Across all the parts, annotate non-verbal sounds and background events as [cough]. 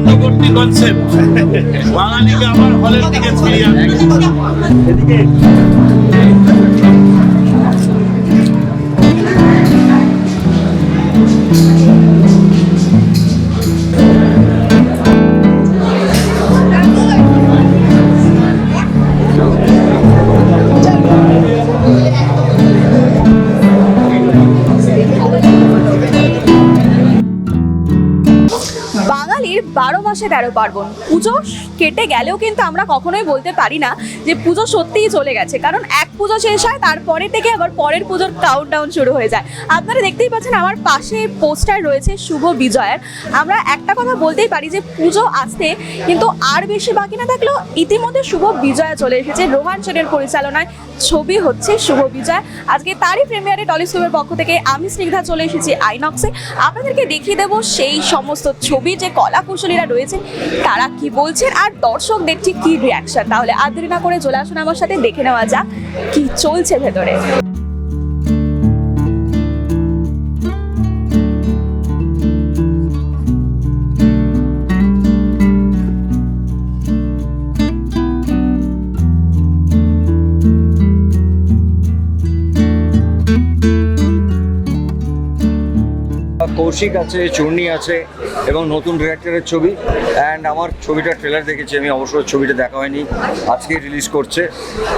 মধ্যবর্তী কনসেপ্ট বাঙালিকে আমার হলের দিকে ফিরিয়ে আনবে বাঙালির বারো মাসে তেরো পার্বণ। পুজো কেটে গেলেও কিন্তু আমরা কখনোই বলতে পারি না যে পুজো সত্যিই চলে গেছে। কারণ এক পুজো শেষ হয়, তারপরে থেকে আবার পরের পুজোর কাউন্টডাউন শুরু হয়ে যায়। আপনারা দেখতেই পাচ্ছেন আমার পাশে পোস্টার রয়েছে শুভ বিজয়ের। আমরা একটা কথা বলতেই পারি যে পুজো আসতে কিন্তু আর বেশি বাকি না থাকলেও ইতিমধ্যে শুভ বিজয়া চলে এসেছে। রোহান সেনের পরিচালনায় ছবি হচ্ছে শুভ বিজয়। আজকে তারই প্রিমিয়ারে টলিস্কোপের পক্ষ থেকে আমি স্নিগ্ধা চলে এসেছি আইনক্সে। আপনাদেরকে দেখিয়ে দেবো সেই সমস্ত ছবি যে কলা কুশলীরা রয়েছেন, তারা কি বলছেন আর দর্শক দেখছি কি রিয়াকশন তাহলে আর দেরি না করে চলে আসুন আমার সাথে, দেখে নেওয়া যাক কি চলছে ভেতরে। কৌশিক আছে, চূর্ণি আছে এবং নতুন ডিরেক্টরের ছবি। অ্যান্ড আমার ছবিটা ট্রেলার দেখেছি, আমি অবশ্যই ছবিটা দেখা হয়নি আজকে রিলিজ করছে।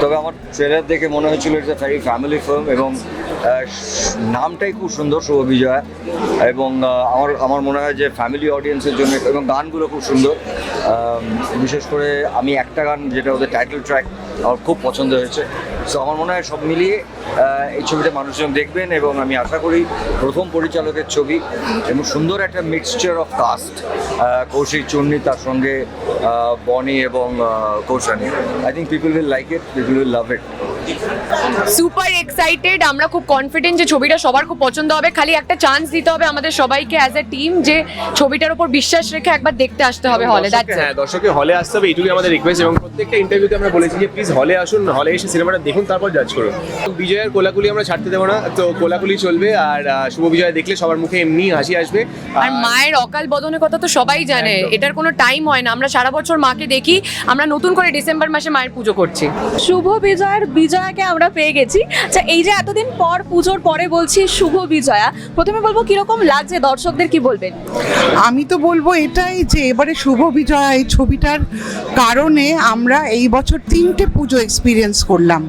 তবে আমার ট্রেলার দেখে মনে হয়েছিল এটা ভেরি ফ্যামিলি ফিল্ম এবং নামটাই খুব সুন্দর শুভ বিজয়া। এবং আমার আমার মনে হয় যে ফ্যামিলি অডিয়েন্সের জন্য এবং গানগুলো খুব সুন্দর। বিশেষ করে আমি একটা গান যেটা ওদের টাইটেল ট্র্যাক আমার খুব পছন্দ হয়েছে। সো আমার মনে হয় সব মিলিয়ে এই ছবিটা মানুষজন দেখবেন এবং আমি আশা করি প্রথম পরিচালকের ছবি এবং সুন্দর একটা mixture of cast Koushik, Chunni, তার সঙ্গে বনি এবং Koushani. I think people will like it people will love it super excited আমরা খুব কনফিডেন্ট যে ছবিটা সবার খুব পছন্দ হবে। খালি একটা চান্স দিতে হবে আমাদের সবাইকে অ্যাজ এ টিম যে ছবিটার উপর বিশ্বাস রেখে একবার দেখতে আসতে হবে হলে হ্যাঁ দর্শকে হলে আসতে হবে এইটুকুই আমাদের রিকোয়েস্ট এবং প্রত্যেকটা ইন্টারভিউতে আমরা বলেছি যে প্লিজ হলে আসুন হলে এসে সিনেমাটা দেখুন তারপর জাজ করুন। বিজয়ের কোলাকুলি আমরা ছাড়তে দেবো না তো কোলাকুলি চলবে আর শুভ বিজয় দেখলে সবার মুখে এমনি হাসি আসবে। আর মায়ের অকাল বদনের কথা তো সবাই জানে এটার কোনো টাইম হয় না। আমরা সারা বছর মাকে দেখি আমরা নতুন করে ডিসেম্বর মাসে মায়ের পুজো করছি। শুভ বিজয়ের বিজয়াকে আমরা পেয়ে গেছি। আচ্ছা এই যে এতদিন পর পুজোর পরে বলছি শুভ বিজয়া, প্রথমে বলব কীরকম লাগছে, দর্শকদের কি বলবেন? আমি তো বলব এটাই যে এবারে শুভ বিজয়া, এই ছবিটার কারণে আমরা এই বছর তিনটে পুজো এক্সপিরিয়েন্স করলাম।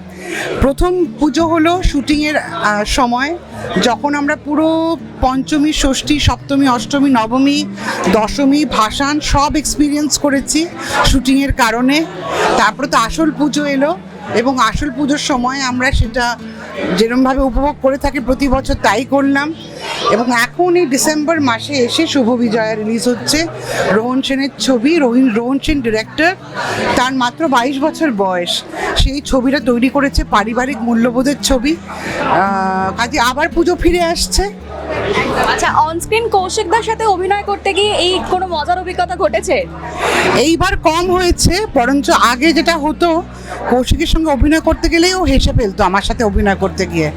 প্রথম পুজো হলো শুটিংয়ের সময়, যখন আমরা পুরো পঞ্চমী, ষষ্ঠী, সপ্তমী, অষ্টমী, নবমী, দশমী, ভাসান সব এক্সপিরিয়েন্স করেছি শুটিংয়ের কারণে। তারপরে তো আসল পুজো এলো। এবং আসল পুজোর সময় আমরা সেটা যেরমভাবে উপভোগ করে থাকি প্রতি বছর তাই করলাম। এবং এখন এই ডিসেম্বর মাসে এসে শুভ বিজয়া রিলিজ হচ্ছে। রোহন সেনের ছবি, রোহিন, রোহন সেন ডিরেক্টর তার মাত্র বাইশ বছর বয়স। সেই ছবিটা তৈরি করেছে পারিবারিক মূল্যবোধের ছবি। কাজে আবার পুজো ফিরে আসছে। আচ্ছা অনস্ক্রিন কৌশিকদার সাথে অভিনয় করতে গিয়ে এই কোনো মজার অভিজ্ঞতা ঘটেছে? এইবার কম হয়েছে, বরঞ্চ আগে যেটা হতো, কৌশিকের সঙ্গে অভিনয় করতে গেলেই ও হেসে ফেলতো আমার সাথে অভিনয় করতে গিয়ে।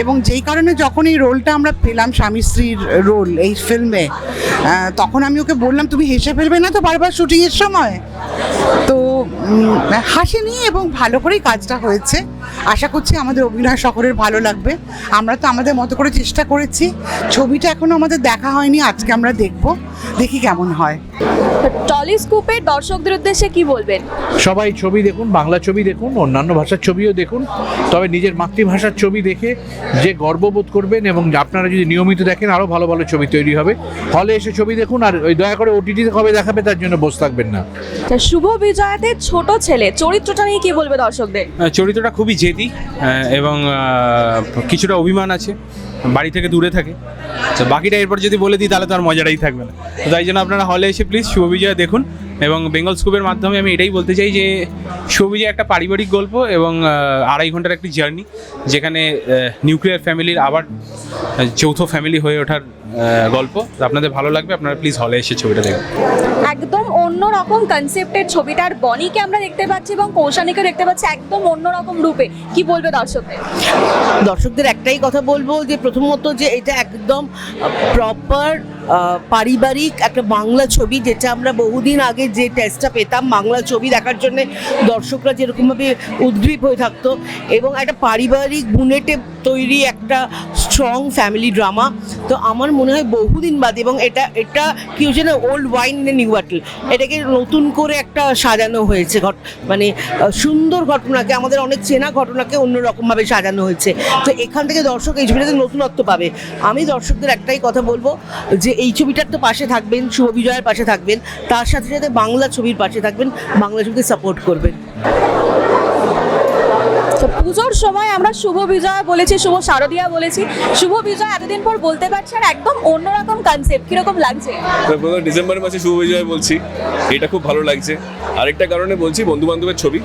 এবং যেই কারণে যখন এই রোলটা আমরা পেলাম স্বামী স্ত্রীর রোল এই ফিল্মে তখন আমি ওকে বললাম, তুমি হেসে ফেলবে না তো বারবার শুটিংয়ের সময়? তো হাসিনি এবং ভালো করেই কাজটা হয়েছে। আশা করছি আমাদের অভিনয় সকলের ভালো লাগবে। আমরা তো আমাদের মতো করে চেষ্টা করেছি। ছবিটা এখনও আমাদের দেখা হয়নি আজকে আমরা দেখব দেখি কেমন হয়। টলিস্কোপের দর্শকদের উদ্দেশ্যে কি বলবেন? সবাই ছবি দেখুন বাংলা ছবি দেখুন অন্যান্য ভাষার ছবিও দেখুন তবে নিজের মাতৃভাষার ছবি দেখে যে গর্ববোধ করবেন এবং আপনারা যদি নিয়মিত দেখেন আরও ভালো ভালো ছবি তৈরি হবে। হলে এসে ছবি দেখুন আর ওই দয়া করে ওটিটিতে কবে দেখাবে তার জন্য বসে থাকবেন না। শুভ বিজয়াতে ছোট ছেলে চরিত্রটা নিয়ে কি বলবে দর্শকদের? চরিত্রটা খুবই জেদি এবং কিছুটা অভিমান আছে। বাড়ি থেকে দূরে থাকে। তো বাকিটা এরপর যদি বলে দিই, তাহলে তো আর মজাটাই থাকবে না। তো তাই জন্য আপনারা হলে এসে প্লিজ শুভবিজয় দেখুন এবং বেঙ্গল স্কুপের মাধ্যমে আমি এটাই বলতে চাই যে শুভবিজয় একটা পারিবারিক গল্প এবং আড়াই ঘণ্টার একটি জার্নি যেখানে নিউক্লিয়ার ফ্যামিলির আবার যৌথ ফ্যামিলি হয়ে ওঠার গল্প। আপনাদের ভালো লাগবে, আপনারা প্লিজ হলে এসে ছবিটা দেখুন। একদম অন্য রকম কনসেপ্টের ছবিটার বনিকে আমরা দেখতে পাচ্ছি এবং কৌশানীকে দেখতে পাচ্ছি একদম অন্যরকম রূপে। কি বলবে দর্শকদের? দর্শকদের একটাই কথা বলব যে প্রথমত যে এটা একদম প্রপার পারিবারিক একটা বাংলা ছবি, যেটা আমরা বহুদিন আগে যে টেস্টটা পেতাম, বাংলা ছবি দেখার জন্য দর্শকরা যেরকমভাবে উদ্গ্রীব হয়ে থাকতো এবং একটা পারিবারিক বুনেটে তৈরি একটা স্ট্রং ফ্যামিলি ড্রামা তো আমার মনে হয় বহুদিন বাদে এবং এটা এটা কি হচ্ছে না old wine in new bottle এটাকে নতুন করে একটা সাজানো হয়েছে ঘট মানে সুন্দর ঘটনাকে, আমাদের অনেক চেনা ঘটনাকে অন্যরকমভাবে সাজানো হয়েছে। তো এখান থেকে দর্শক এই ছবিটাতে নতুনত্ব পাবে। আমি দর্শকদের একটাই কথা বলব যে এই ছবিটার তো পাশে থাকবেন, শুভ বিজয়ের পাশে থাকবেন, তার সাথে সাথে বাংলা ছবির পাশে থাকবেন, বাংলা ছবিকে সাপোর্ট করবেন। তো পুজোর সময় আমরা শুভ বিজয়া বলেছি শুভ শারদিয়া বলেছি। শুভ বিজয় এতদিন পর বলতে পারছি আর একদম অন্যরকম কনসেপ্ট কীরকম লাগছে? প্রথম ডিসেম্বর মাসে শুভ বিজয় বলছি এটা খুব ভালো লাগছে। আরেকটা কারণে বলছি বন্ধু বান্ধবের ছবি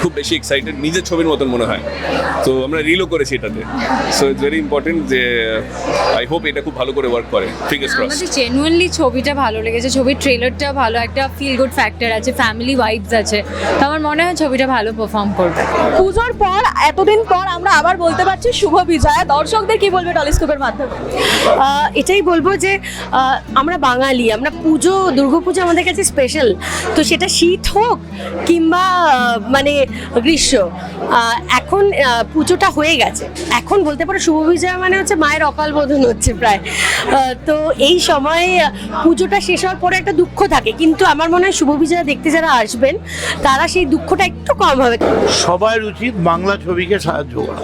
খুব বেশি এক্সাইটেড নিজের ছবির মতন মনে হয়। তো আমরা রিলও করেছি এটাতে। সো ইটস ভেরি ইম্পর্টেন্ট যে আই হোপ এটা খুব ভালো করে ওয়ার্ক করে। ফিঙ্গার্স ক্রস আমাদের জেনুইনলি ছবিটা ভালো লেগেছে ছবির ট্রেলারটা ভালো একটা ফিল গুড ফ্যাক্টর আছে ফ্যামিলি ওয়াইবস আছে। তো আমার মনে হয় ছবিটা ভালো পারফর্ম করবে। পুজোর পর এতদিন পর আমরা আবার বলতে পারছি শুভ বিজয়া। দর্শকদের কি বলবে টলিস্কোপের মাধ্যমে? এটাই বলব যে আমরা বাঙালি আমরা পুজো দুর্গাপুজো আমাদের কাছে স্পেশাল তো সেটা শীত হোক কিংবা মানে গ্রীষ্ম এখন পুজোটা হয়ে গেছে। এখন বলতে পারো শুভ বিজয়া মানে হচ্ছে মায়ের অকাল বোধন হচ্ছে প্রায়। তো এই সময়ে পুজোটা শেষ হওয়ার পরে একটা দুঃখ থাকে। কিন্তু আমার মনে হয় শুভ বিজয়া দেখতে যারা আসবেন তারা সেই দুঃখটা একটু কম হবে। সবার উচিত বাংলা ছবিকে সাহায্য করা।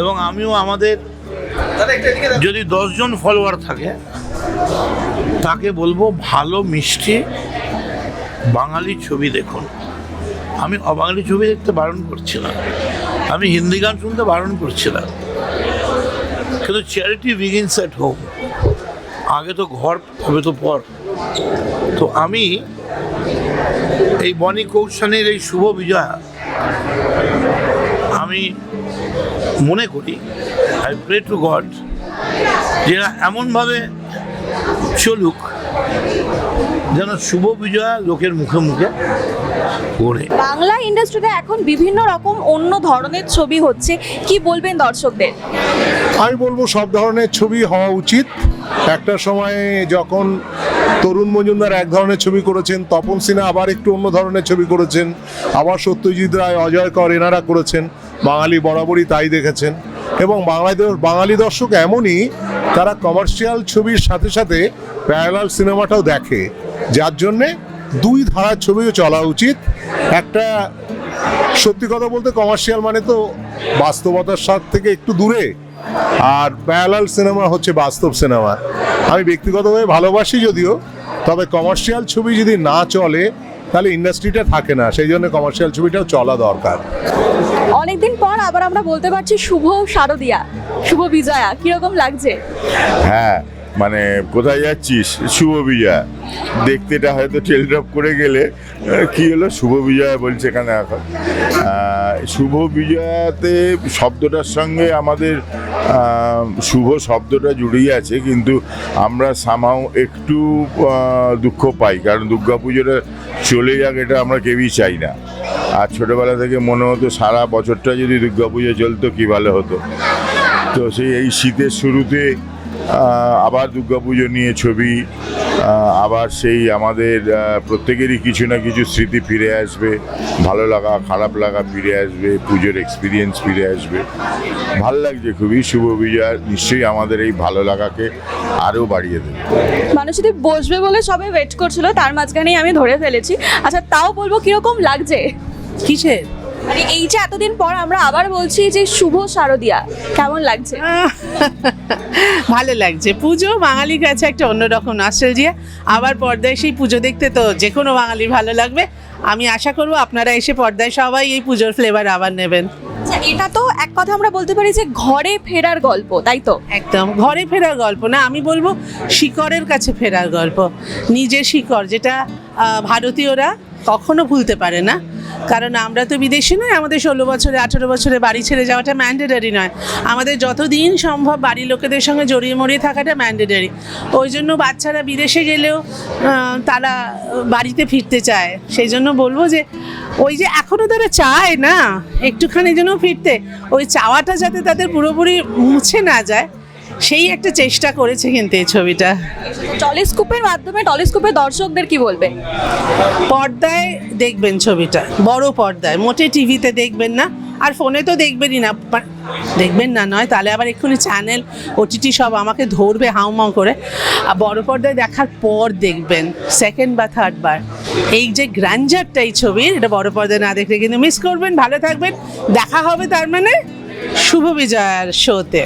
এবং আমিও আমাদের যদি দশজন ফলোয়ার থাকে তাকে বলব ভালো মিষ্টি বাঙালি ছবি দেখুন। আমি অবাঙালি ছবি দেখতে বারণ করছি না। আমি হিন্দি গান শুনতে বারণ করছি না। কিন্তু চ্যারিটি বিগিনস এট হোম আগে তো ঘর হবে তো পর। তো আমি এই বনি কৌশানের এই শুভ বিজয়া আমি মনে করি আই প্রে টু গড যেটা এমনভাবে চলুক যেন শুভ বিজয়া লোকের মুখে মুখে ওড়ে বাংলা ইন্ডাস্ট্রিতে এখন বিভিন্ন রকম অন্য ধরনের ছবি হচ্ছে। কি বলবেন দর্শকদের? আমি বলব সব ধরনের ছবি হওয়া উচিত। একটা সময়ে যখন তরুণ মজুমদার এক ধরনের ছবি করেছেন, তপন সিনহা আবার একটু অন্য ধরনের ছবি করেছেন, আবার সত্যজিৎ রায়, অজয় কর এনারা করেছেন, বাঙালি বরাবরই তাই দেখেছেন এবং বাংলাদেশ বাঙালি দর্শক এমনই, তারা কমার্শিয়াল ছবির সাথে সাথে প্যারালাল সিনেমাটাও দেখে। যার জন্যে দুই ধারার ছবিও চলা উচিত। একটা সত্যি কথা বলতে কমার্শিয়াল মানে তো বাস্তবতার স্বাদ থেকে একটু দূরে। আর প্যারালাল সিনেমা হচ্ছে বাস্তব সিনেমা। আমি ব্যক্তিগতভাবে ভালোবাসি যদিও তবে কমার্শিয়াল ছবি যদি না চলে তাহলে ইন্ডাস্ট্রিটা থাকে না। সেই জন্য কমার্শিয়াল ছবিটাও চলা দরকার। অনেকদিন পর আবার আমরা বলতে পারছি শুভ শারদিয়া শুভ বিজয়া কীরকম লাগছে? হ্যাঁ মানে কোথায় যাচ্ছিস? শুভ বিজয়া। দেখতেটা হয়তো টেলিড্রপ করে গেলে কি হলো? শুভ বিজয়া বলছে এখানে এখন। শুভ বিজয়াতে শব্দটার সঙ্গে আমাদের শুভ শব্দটা জুড়েই আছে, কিন্তু আমরা সামাও একটু দুঃখ পাই, কারণ দুর্গা পুজোটা চলে যাক, এটা আমরা কেউই চাই না। আর ছোটোবেলা থেকে মনে হতো সারা বছরটা যদি দুর্গা পুজো চলতো, কী ভালো হতো। তো সেই এই শীতের শুরুতে আবার দুর্গাপুজো নিয়ে ছবি আবার সেই আমাদের প্রত্যেকেরই কিছু না কিছু স্মৃতি ফিরে আসবে। ভালো লাগা খারাপ লাগা ফিরে আসবে পুজোর এক্সপিরিয়েন্স ফিরে আসবে। ভালো লাগছে খুবই শুভ বিজয়া নিশ্চয়ই আমাদের এই ভালো লাগাকে আরও বাড়িয়ে দেবে। মানুষ যদি বসবে বলে সবাই ওয়েট করছিল তার মাঝখানেই আমি ধরে ফেলেছি। আচ্ছা তাও বলব কীরকম লাগছে? কিসের? মানে এই যে এতদিন পর আমরা আবার বলছি যে শুভ শারদিয়া কেমন লাগছে? [laughs] ভালো লাগছে। পুজো বাঙালির কাছে একটা অন্যরকম নস্টালজিয়া আবার পর্দায় সেই পুজো দেখতে তো যে কোনো বাঙালির ভালো লাগবে। আমি আশা করব আপনারা এসে পর্দায় সবাই এই পুজোর ফ্লেভার আবার নেবেন। আচ্ছা, এটা তো এক কথা আমরা বলতে পারি যে ঘরে ফেরার গল্প তাই তো? একদম ঘরে ফেরার গল্প না আমি বলব শিকড়ের কাছে ফেরার গল্প। নিজের শিকড় যেটা ভারতীয়রা কখনো ভুলতে পারে না। কারণ আমরা তো বিদেশি নয়, আমাদের ষোলো বছরে, আঠেরো বছরে বাড়ি ছেড়ে যাওয়াটা ম্যান্ডেটারি নয়। আমাদের যতদিন সম্ভব বাড়ির লোকেদের সঙ্গে জড়িয়ে মরিয়ে থাকাটা ম্যান্ডেটারি ওই জন্য বাচ্চারা বিদেশে গেলেও তারা বাড়িতে ফিরতে চায়। সেই জন্য বলব যে, ওই যে এখনও তারা চায় না, একটুখানি যেন ফিরতে। ওই চাওয়াটা যাতে তাদের পুরোপুরি মুছে না যায় সেই একটা চেষ্টা করেছে কিন্তু এই ছবিটা। টলিস্কোপের মাধ্যমে টলিস্কোপের দর্শকদের কি বলবে? পর্দায় দেখবেন ছবিটা বড় পর্দায়। মোটে টিভিতে দেখবেন না আর ফোনে তো দেখবেনই না। দেখবেন না নয় তাহলে আবার এক্ষুনি চ্যানেল ওটিটি সব আমাকে ধরবে হাউমাউ করে। আর বড় পর্দায় দেখার পর দেখবেন সেকেন্ড বা থার্ড বার। এই যে গ্র্যান্ডারটা এই ছবির এটা বড় পর্দায় না দেখলে কিন্তু মিস করবেন ভালো থাকবেন দেখা হবে তার মানে। শুভ বিজয়ার শোতে।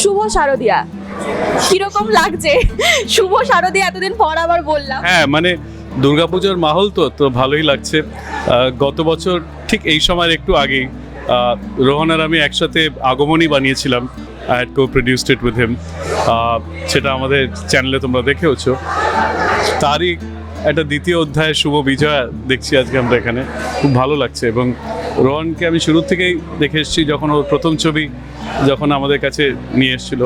শুভ শারদিয়া। কীরকম লাগছে? শুভ শারদিয়া এতদিন পর আবার বললাম। হ্যাঁ মানে দুর্গাপুজোর মাহল তো তো ভালোই লাগছে। গত বছর ঠিক এই সময়ের একটু আগেই রোহন আর আমি একসাথে আগমনী বানিয়েছিলাম I had co produced it with him সেটা আমাদের চ্যানেলে তোমরা দেখেওছো। তারই একটা দ্বিতীয় অধ্যায় শুভ বিজয়া দেখছি আজকে আমরা এখানে। খুব ভালো লাগছে এবং রোহনকে আমি শুরু থেকেই দেখে এসেছি যখন ওর প্রথম ছবি যখন আমাদের কাছে নিয়ে এসেছিল,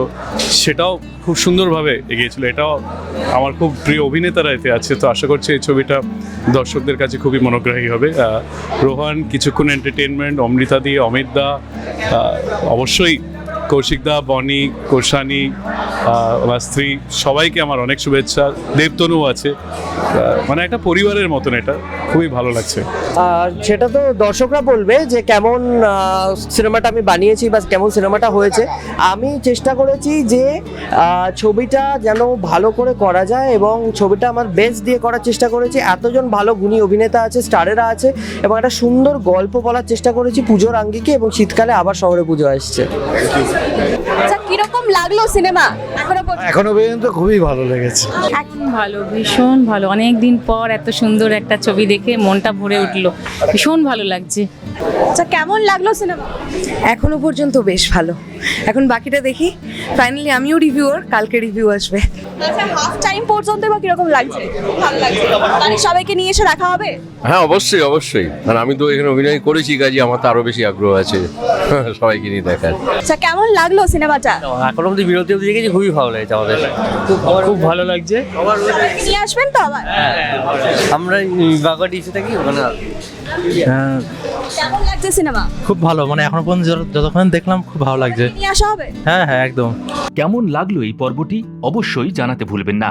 সেটাও খুব সুন্দরভাবে এগিয়েছিল। এটাও আমার খুব প্রিয় অভিনেতারা এতে আছে, তো আশা করছি এই ছবিটা দর্শকদের কাছে খুবই মনোগ্রাহী হবে। রোহন, কিছুক্ষণ এন্টারটেনমেন্ট অমৃতা দি, অমিত দা অবশ্যই কৌশিকদা বনি কোষানি আমার স্ত্রী সবাইকে আমার অনেক শুভেচ্ছা। দেবতনু আছে। মানে একটা পরিবারের মতন এটা। খুবই ভালো লাগছে। আর সেটা তো দর্শকরা বলবে যে কেমন সিনেমাটা আমি বানিয়েছি বা কেমন সিনেমাটা হয়েছে। আমি চেষ্টা করেছি যে ছবিটা যেন ভালো করে করা যায় এবং ছবিটা আমার বেস্ট দিয়ে করার চেষ্টা করেছি। এতজন ভালো গুণী অভিনেতা আছে স্টারেরা আছে এবং একটা সুন্দর গল্প বলার চেষ্টা করেছি পুজোর আঙ্গিকে এবং শীতকালে আবার শহরে পুজো আসছে। আচ্ছা কীরকম লাগল সিনেমা এখনও পর্যন্ত খুবই ভালো লেগেছে। একদম ভালো ভীষণ ভালো। অনেক দিন পর এত সুন্দর একটা ছবি দেখে মনটা ভরে উঠল। ভীষণ ভালো লাগছে। আচ্ছা কেমন লাগল সিনেমা? এখনও পর্যন্ত বেশ ভালো। এখন বাকিটা দেখি। ফাইনালি আমিও রিভিউয়ার কালকে রিভিউ আসবে। আচ্ছা হাফ টাইম পর্যন্ত বা কীরকম লাগছে? ভালো লাগছে। বাড়ির সবাইকে নিয়ে এসে দেখা হবে? হ্যাঁ অবশ্যই অবশ্যই। কারণ আমি তো এখানে অভিনয় করেছি কাজে আমার তো আরও বেশি আগ্রহ আছে। [laughs] সবাইকে নিয়ে দেখার। আচ্ছা কেমন লাগল সিনেমাটা? এখন অব্দি বিরতি অব্দি দেখেছি খুবই ভালো লেগেছে আমাদের খুব ভালো লাগছে। নিয়ে আসবেন তো আবার? আমরা বাগাটি ইস্যু থাকি ওখানে কেমন লাগছে সিনেমা? খুব ভালো মানে এখনও পর্যন্ত যতক্ষণ দেখলাম খুব ভালো লাগছে। নিয়ে আসা হবে? হ্যাঁ হ্যাঁ একদম। কেমন লাগল এই পর্বটি অবশ্যই জানাতে ভুলবেন না।